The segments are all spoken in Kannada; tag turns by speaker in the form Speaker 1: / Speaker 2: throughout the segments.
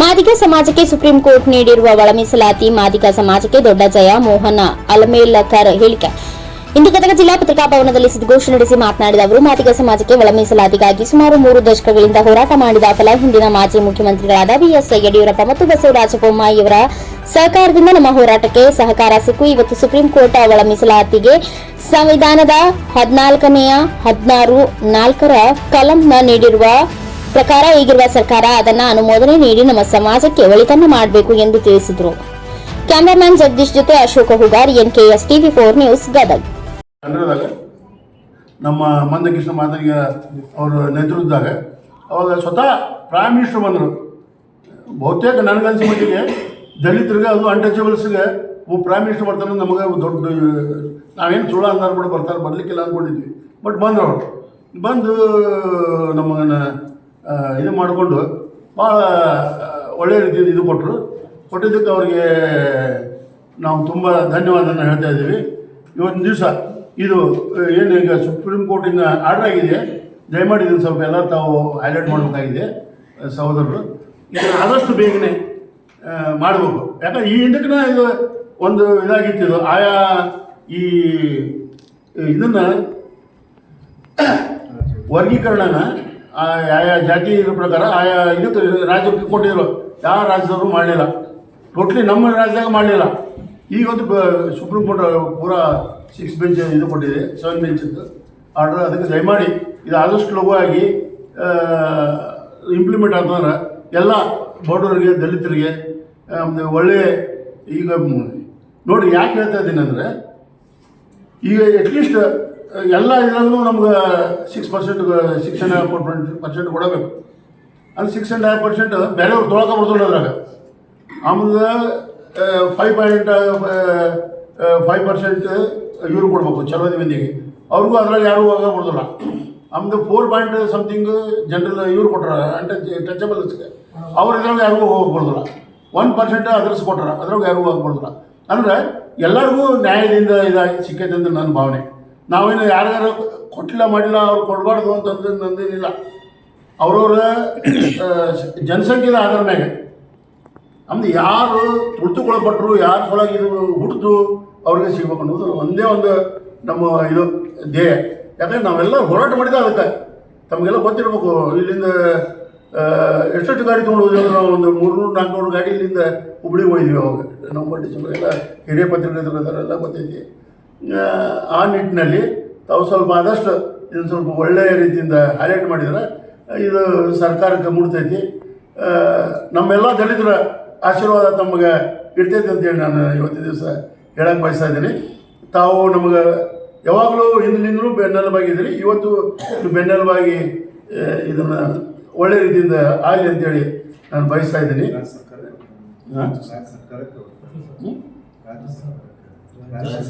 Speaker 1: ಮಾದಿಗ ಸಮಾಜಕ್ಕೆ ಸುಪ್ರೀಂ ಕೋರ್ಟ್ ನೀಡಿರುವ ಒಳ ಮೀಸಲಾತಿ ಮಾದಿಗ ಸಮಾಜಕ್ಕೆ ದೊಡ್ಡ ಜಯ. ಮೋಹನ ಅಲಮೇಲಕರ್ ಹೇಳಿಕೆ. ಇಂದು ಗದಗ ಜಿಲ್ಲಾ ಪತ್ರಿಕಾ ಭವನದಲ್ಲಿ ಸುದ್ದಿಗೋಷ್ಠಿ ನಡೆಸಿ ಮಾತನಾಡಿದ ಅವರು, ಮಾದಿಗ ಸಮಾಜಕ್ಕೆ ಒಳ ಮೀಸಲಾತಿಗಾಗಿ ಸುಮಾರು ಮೂರು ದಶಕಗಳಿಂದ ಹೋರಾಟ ಮಾಡಿದ ಫಲ ಹಿಂದಿನ ಮಾಜಿ ಮುಖ್ಯಮಂತ್ರಿಗಳಾದ ಬಿಎಸ್ ಯಡಿಯೂರಪ್ಪ ಮತ್ತು ಬಸವರಾಜ ಬೊಮ್ಮಾಯಿಯವರ ಸಹಕಾರದಿಂದ ನಮ್ಮ ಹೋರಾಟಕ್ಕೆ ಸಹಕಾರ ಸಿಕ್ಕು. ಇವತ್ತು ಸುಪ್ರೀಂ ಕೋರ್ಟ್ ಒಳ ಮೀಸಲಾತಿಗೆ ಸಂವಿಧಾನದ ಹದಿನಾಲ್ಕನೆಯ ಹದಿನಾರು ನಾಲ್ಕರ ಕಲಂನ ನೀಡಿರುವ ಪ್ರಕಾರ ಈಗಿರುವ ಸರ್ಕಾರ ಅದನ್ನ ಅನುಮೋದನೆ ನೀಡಿ ನಮ್ಮ ಸಮಾಜಕ್ಕೆ ಒಳಿತನ್ನು ಮಾಡಬೇಕು ಎಂದು ತಿಳಿಸಿದರು. ಕ್ಯಾಮರಾಮ್ಯಾನ್ ಜಗದೀಶ್ ಜೊತೆ Ashoka Hugar NKS TV four news Gadag.
Speaker 2: ನಮ್ಮ ಮಂದಕೃಷ್ಣ ಮಾದರಿಯ ಅವರು ನೇತೃತ್ವದಾಗ ಅವಾಗ ಸ್ವತಃ ಪ್ರೈಮ್ ಮಿನಿಸ್ಟರ್ ಬಂದರು. ಬಹುತೇಕ ನನಗನ್ಸಿ ಮಟ್ಟಿಗೆ ದಲಿತರಿಗೆ ಅದು ಅನ್ಟಚಬಲ್ಸ್ಗೆ ಒಬ್ಬ ಪ್ರೈಮ್ ಮಿನಿಸ್ಟರ್ ಬರ್ತಾರೆ ನಮಗೆ ದೊಡ್ಡ ನಾವೇನು ಸುಳ್ಳು ಅಂದಾರು ಕೂಡ ಬರ್ತಾರೆ ಬರಲಿಕ್ಕಿಲ್ಲ ಅಂದ್ಕೊಂಡಿದ್ವಿ. ಬಟ್ ಬಂದರು ಅವರು. ಬಂದು ನಮ್ಮನ್ನ ಆ, ಇದು ಮಾಡಿಕೊಂಡು ಭಾಳ ಒಳ್ಳೆಯ ರೀತಿಯಲ್ಲಿ ಇದು ಕೊಟ್ಟರು ಕೊಟ್ಟಿದ್ದಕ್ಕೆ ಅವರಿಗೆ ನಾವು ತುಂಬ ಧನ್ಯವಾದನ ಹೇಳ್ತಾ ಇದ್ದೀವಿ. ಇವತ್ತಿನ ದಿವಸ ಇದು ಏನು ಈಗ ಸುಪ್ರೀಂ ಕೋರ್ಟಿಂದ ಆರ್ಡರ್ ಆಗಿದೆ. ದಯಮಾಡಿ ಇದನ್ನು ಸ್ವಲ್ಪ ಎಲ್ಲ ತಾವು ಹೈಲೈಟ್ ಮಾಡಬೇಕಾಗಿದೆ ಸಹೋದರರು. ಇದನ್ನು ಆದಷ್ಟು ಬೇಗನೆ ಮಾಡಬೇಕು. ಯಾಕಂದ್ರೆ ಈ ಹಿಂದಕ್ಕೆ ಇದು ಒಂದು ಇದಾಗಿತ್ತು ಇದು. ಆಯಾ ಈ ಇದನ್ನು ವರ್ಗೀಕರಣನ ಆಯಾ ಜಾತಿ ಪ್ರಕಾರ ಆಯಾ ಇದಕ್ಕೆ ರಾಜ್ಯಕ್ಕೆ ಕೊಟ್ಟಿದ್ರು. ಯಾವ ರಾಜ್ಯದವರು ಮಾಡಲಿಲ್ಲ. ಟೋಟ್ಲಿ ನಮ್ಮ ರಾಜ್ಯದಾಗ ಮಾಡಲಿಲ್ಲ. ಈಗ ಒಂದು ಬ- ಸುಪ್ರೀಂ ಕೋರ್ಟ್ ಪೂರಾ ಸಿಕ್ಸ್ ಬೆಂಚ್ ಇದು ಕೊಟ್ಟಿದೆ ಸೆವೆನ್ ಬೆಂಚದ್ದು ಆರ್ಡರ್ ಅದಕ್ಕೆ ದಯಮಾಡಿ ಇದು ಆದಷ್ಟು ಆಗಿ ಇಂಪ್ಲಿಮೆಂಟ್ ಆಗ್ತಂದ್ರೆ ಎಲ್ಲ ಬಡವರಿಗೆ, ದಲಿತರಿಗೆ ಒಳ್ಳೆ ಈಗ ನೋಡಿ ಯಾಕೆ ಹೇಳ್ತಾ ಇದ್ದೀನಿ ಅಂದರೆ, ಈಗ ಅಟ್ಲೀಸ್ಟ್ ಎಲ್ಲ ಇದ್ರಾಗೂ ನಮ್ಗೆ six percent six and half percent ಕೊಡಬೇಕು. ಅದು ಸಿಕ್ಸ್ ಆ್ಯಂಡ್ ಹಾಫ್ ಪರ್ಸೆಂಟ್ ಬೇರೆಯವ್ರು ಬರ್ತದೆ ಅದ್ರಾಗ. ಆಮೇಲೆ ಫೈವ್ ಪಾಯಿಂಟ್ ಫೈವ್ ಪರ್ಸೆಂಟ್ ಇವರು ಕೊಡ್ಬೇಕು, ಚಲೋದಿ ಮಂದಿಗೆ. ಅವ್ರಿಗೂ ಅದ್ರಾಗ ಯಾರೂ ಹೋಗ ಕೊಡೋದಿಲ್ಲ ಆಮೇಲೆ ಫೋರ್ ಪಾಯಿಂಟ್ ಸಮಥಿಂಗ್ ಜನರಲ್ ಇವ್ರು ಕೊಟ್ಟಾರ ಟಚ್ ಟಚಬಲ್ಸ್ಗೆ ಅವ್ರು ಇದ್ರಾಗ ಯಾರಿಗೂ ಹೋಗಕ್ಕೆ ಕೊಡೋದಿಲ್ಲ ಒನ್ ಪರ್ಸೆಂಟ್ ಅದ್ರಸ್ ಕೊಟ್ಟಾರ ಅದ್ರಾಗ ಯಾರಿಗೂ ಹೋಗಕ್ಕೆ ಕೊಡೋದಿಲ್ಲ ಅಂದ್ರೆ ಎಲ್ಲರಿಗೂ ನ್ಯಾಯದಿಂದ ಇದಾಗಿ ಸಿಕ್ಕೈತೆ ಅಂತ ನನ್ನ ಭಾವನೆ. ನಾವೇನು ಯಾರ್ಯಾರು ಕೊಟ್ಟಿಲ್ಲ ಮಾಡಿಲ್ಲ, ಅವ್ರು ಕೊಡಬಾರ್ದು ಅಂತಂದ್ರೆ ನಂದೇನಿಲ್ಲ. ಅವ್ರವ್ರ ಜನಸಂಖ್ಯೆದ ಆಧಾರ ಮ್ಯಾಗೆ ನಮ್ದು ಯಾರು ತುಳಿತುಕೊಳ್ಪಟ್ರು, ಯಾರು ಸೊಳಗೆ ಇದು ಹುಟ್ಟಿದ್ರು ಅವ್ರಿಗೆ ಸಿಗ್ಬೇಕು ಅನ್ನೋದು ಒಂದೇ ಒಂದು ನಮ್ಮ ಇದು ಧ್ಯೇಯ. ಯಾಕಂದ್ರೆ ನಾವೆಲ್ಲ ಹೋರಾಟ ಮಾಡಿದ ಅದಕ್ಕೆ. ತಮಗೆಲ್ಲ ಗೊತ್ತಿರ್ಬೇಕು, ಇಲ್ಲಿಂದ ಎಷ್ಟೆಷ್ಟು ಗಾಡಿ ತೊಗೊಂಡು ಹೋದ್ವಿ ಅಂದ್ರೆ ನಾವು ಒಂದು ಮೂರ್ನೂರು, ನಾಲ್ಕುನೂರು ಗಾಡಿ ಇಲ್ಲಿಂದ ಹುಬ್ಳಿಗೆ ಹೋಗಿದ್ವಿ ಅವಾಗ. ನಮ್ಮ ಎಲ್ಲ ಹಿರಿಯ ಪತ್ರಿಕೆ ಎಲ್ಲ ಗೊತ್ತೈತಿ. ಆ, ನಿಟ್ಟಿನಲ್ಲಿ ತಾವು ಸ್ವಲ್ಪ ಆದಷ್ಟು ಇದನ್ನು ಸ್ವಲ್ಪ ಒಳ್ಳೆಯ ರೀತಿಯಿಂದ ಹೈಲೈಟ್ ಮಾಡಿದರೆ ಇದು ಸರ್ಕಾರಕ್ಕೆ ಮುಡ್ತೈತಿ ನಮ್ಮೆಲ್ಲ ದಲಿತರ ಆಶೀರ್ವಾದ ತಮಗೆ ಇರ್ತೈತಿ ಅಂತೇಳಿ ನಾನು ಇವತ್ತಿನ ದಿವಸ ಹೇಳಕ್ಕೆ ಬಯಸ್ತಾ ಇದ್ದೀನಿ. ತಾವು ನಮಗೆ ಯಾವಾಗಲೂ ಹಿಂದಿನಿಂದಲೂ ಬೆನ್ನೆಲುಬಾಗಿದ್ದೀರಿ. ಇವತ್ತು ಬೆನ್ನೆಲುಬಾಗಿ ಇದನ್ನು ಒಳ್ಳೆ ರೀತಿಯಿಂದ ಆಗಲಿ ಅಂತೇಳಿ ನಾನು ಬಯಸ್ತಾ ಇದ್ದೀನಿ.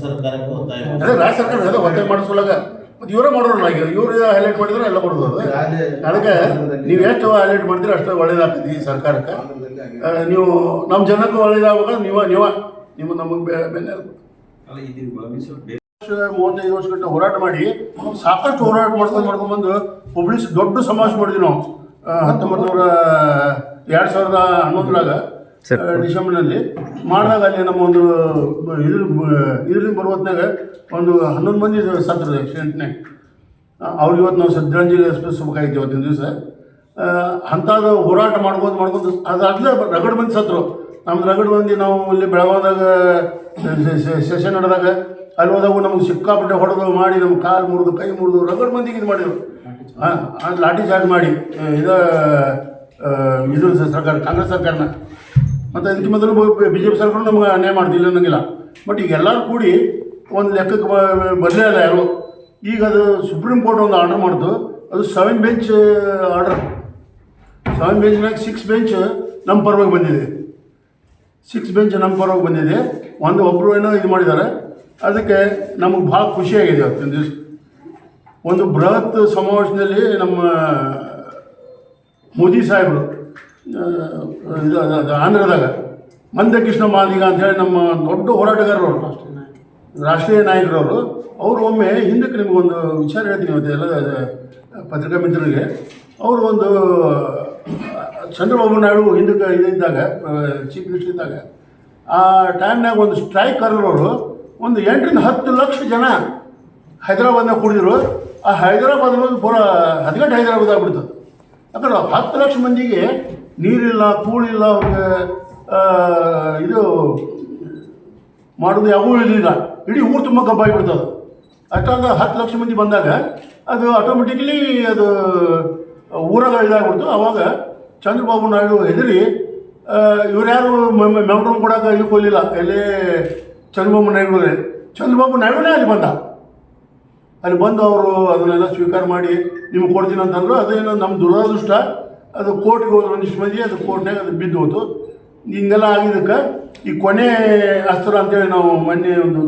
Speaker 3: ಸರ್ಕಾರಕ್ಕೆ ಒತ್ತಾಯ
Speaker 2: ಅದೇ ರಾಜ್ಯ ಸರ್ಕಾರ ಅದೇ ಒತ್ತಾಯ ಮಾಡಿಸೋಲಾಗ ಮತ್ತೆ ಇವರೇ ಈಗ. ಇವ್ರು ಹೈಲೈಟ್ ಮಾಡಿದ್ರೆ ಎಲ್ಲ ಮಾಡೋದು ಅದು. ಅದಕ್ಕೆ ನೀವು ಎಷ್ಟು ಹೈಲೈಟ್ ಮಾಡ್ತೀರ ಅಷ್ಟು ಒಳ್ಳೇದಾಗ್ತದೆ ಈ ಸರ್ಕಾರಕ್ಕೆ. ನೀವು ನಮ್ಮ ಜನಕ್ಕೂ ಒಳ್ಳೇದಾಗಬೇಕು ನೀವು ನೀವ ನಿಮ್ಮ ನಮಗೆ ವರ್ಷ ಮೂವತ್ತೈದು ವರ್ಷಗಟ್ಟ ಹೋರಾಟ ಮಾಡಿ ಸಾಕಷ್ಟು ಹೋರಾಟ ಮಾಡ್ಕೊಂಡು ಮಾಡ್ಕೊಂಡ್ಬಂದು ಹುಬ್ಳಿ ದೊಡ್ಡ ಸಮಾವೇಶ ಮಾಡಿದ್ವಿ ನಾವು. ಹತ್ತೊಂಬತ್ತು ನೂರ ಎರಡು ಸಾವಿರದ ಹನ್ನೊಂದರಾಗ. ಡಿಸೆಂಬರ್ನಲ್ಲಿ ಮಾಡಿದಾಗ ಅಲ್ಲಿ ನಮ್ಮ ಒಂದು ಇದ್ರ ಬರುವ ಹೊತ್ನಾಗ ಒಂದು ಹನ್ನೊಂದು ಮಂದಿ ಸತ್ರ ಆಕ್ಸಿಡೆಂಟ್ನಾಗ ಅವ್ರಿಗೆ ಇವತ್ತು ನಾವು ಶ್ರದ್ಧಾಂಜಲಿ ಅರ್ಪಿಸ್ಬೇಕಾಗಿತ್ತು ಇವತ್ತಿನ ದಿವಸ. ಅಂಥದ್ದು ಹೋರಾಟ ಮಾಡ್ಕೊಂಡು ಮಾಡ್ಕೊಂಡು ಅದಾಗಲೇ ರಗಡ್ ಮಂದಿ ಸತ್ರು. ನಮ್ದು ರಗಡ್ ಮಂದಿ ನಾವು ಇಲ್ಲಿ ಬೆಳಗಾವದಾಗ ಸೆಷನ್ ನಡೆದಾಗ, ಅಲ್ಲಿ ಹೋದಾಗ ನಮಗೆ ಸಿಕ್ಕಾಪಟ್ಟೆ ಹೊಡೆದು ಮಾಡಿ ನಮ್ಮ ಕಾಲು ಮುರಿದು, ಕೈ ಮುರಿದು ರಗಡ್ ಮಂದಿಗೆ ಇದು ಮಾಡಿದ್ರು. ಹಾಂ ಅದು ಲಾಠಿ ಚಾರ್ಜ್ ಮಾಡಿ ಇದು ಇದು ಸರ್ಕಾರ, ಕಾಂಗ್ರೆಸ್ ಸರ್ಕಾರನ. ಮತ್ತು ಅದಕ್ಕೆ ಮೊದಲು ಬಿ ಜೆ ಪಿ ಸರ್ಕಾರ ನಮ್ಗೆ ಅನ್ಯಾಯ ಮಾಡ್ತಿಲ್ಲ ಅನ್ನಂಗಿಲ್ಲ. ಬಟ್ ಈಗ ಎಲ್ಲರೂ ಕೂಡಿ ಒಂದು ಲೆಕ್ಕಕ್ಕೆ ಬರಲೇ ಅಲ್ಲ ಯಾರು. ಈಗ ಅದು ಸುಪ್ರೀಂ ಕೋರ್ಟ್ ಒಂದು ಆರ್ಡರ್ ಮಾಡ್ತು ಅದು ಸೆವೆನ್ ಬೆಂಚ್ ಆರ್ಡರ್ ಸೆವೆನ್ ಬೆಂಚ್ನಾಗ ಸಿಕ್ಸ್ ಬೆಂಚ್ ನಮ್ಮ ಪರವಾಗಿ ಬಂದಿದೆ. ಸಿಕ್ಸ್ ಬೆಂಚ್ ನಮ್ಮ ಪರವಾಗಿ ಬಂದಿದೆ. ಒಂದು ಒಬ್ಬರು ಏನೋ ಇದು ಮಾಡಿದ್ದಾರೆ. ಅದಕ್ಕೆ ನಮಗೆ ಭಾಳ ಖುಷಿಯಾಗಿದೆ ಇವತ್ತಿನ ದಿವಸ. ಒಂದು ಬೃಹತ್ ಸಮಾವೇಶದಲ್ಲಿ ನಮ್ಮ ಮೋದಿ ಸಾಹೇಬರು ಇದು ಆಂಧ್ರದಾಗ. ಮಂದಕೃಷ್ಣ ಮಾದಿಗ ಅಂತೇಳಿ ನಮ್ಮ ದೊಡ್ಡ ಹೋರಾಟಗಾರರು ಅವರು. ರಾಷ್ಟ್ರೀಯ ನಾಯಕರವರು. ಅವರು ಒಮ್ಮೆ ಹಿಂದಕ್ಕೆ ನಿಮಗೊಂದು ವಿಚಾರ ಹೇಳ್ತೀನಿ ಇವತ್ತು ಎಲ್ಲ ಪತ್ರಿಕಾ ಮಿತ್ರರಿಗೆ. ಅವರು ಒಂದು, ಚಂದ್ರಬಾಬು ನಾಯ್ಡು ಹಿಂದಕ್ಕೆ ಇದ್ದಾಗ ಚೀಫ್ ಮಿನಿಸ್ಟರ್ ಇದ್ದಾಗ, ಆ ಟೈಮ್ನಾಗ ಒಂದು ಸ್ಟ್ರೈಕ್ ಕರೆದವರು. ಒಂದು ಎಂಟರಿಂದ ಹತ್ತು ಲಕ್ಷ ಜನ ಹೈದರಾಬಾದ್ನಾಗ ಕುಡಿದ್ರು ಆ ಹೈದರಾಬಾದ್ ಪೂರಾ ಹದಿನೆಂಟು ಹೈದರಾಬಾದ್ ಆಗ್ಬಿಡ್ತದೆ ಯಾಕಂದ್ರೆ ಹತ್ತು ಲಕ್ಷ ಮಂದಿಗೆ ನೀರಿಲ್ಲ ಕೂಳಿಲ್ಲ ಅವ್ರಿಗೆ ಇದು ಮಾಡೋದು ಯಾವೂ ಇರಲಿಲ್ಲ. ಇಡೀ ಊರು ತುಂಬ ಕಬ್ಬಾಗಿಬಿಡ್ತದೆ ಅಷ್ಟಾದ ಹತ್ತು ಲಕ್ಷ ಮಂದಿ ಬಂದಾಗ ಅದು ಆಟೋಮೆಟಿಕ್ಲಿ ಅದು, ಊರಾಗ ಇದಾಗ್ಬಿಡ್ತು. ಅವಾಗ ಚಂದ್ರಬಾಬು ನಾಯ್ಡು ಹೆದರಿ ಇವ್ರು ಯಾರು ಮೆಮ್ರಮ್ ಕೊಡೋಕೆ ಇಲ್ಲಿ ಹೋಗಲಿಲ್ಲ. ಎಲ್ಲೇ ಚಂದ್ರಬಾಬು ನಾಯ್ಡು ಚಂದ್ರಬಾಬು ನಾಯ್ಡುನೇ ಅಲ್ಲಿ ಬಂದ. ಅಲ್ಲಿ ಬಂದು ಅವರು ಅದನ್ನೆಲ್ಲ ಸ್ವೀಕಾರ ಮಾಡಿ ನಿಮ್ಗೆ ಕೊಡ್ತೀನಿ ಅಂತಂದ್ರು ಅದೇನು ನಮ್ಮ ದುರದೃಷ್ಟ. ಅದು ಕೋರ್ಟ್ಗೆ ಹೋದ್ರು ಒಂದಿಷ್ಟು ಮಂದಿ ಅದು ಕೋರ್ಟ್ನಾಗ ಅದು ಬಿದ್ದು ಹೋತು ಹಿಂಗೆಲ್ಲ ಆಗಿದ್ದಕ್ಕೆ ಈ ಕೊನೆ ಅಸ್ತ್ರ ಅಂತೇಳಿ ನಾವು ಮೊನ್ನೆ ಒಂದು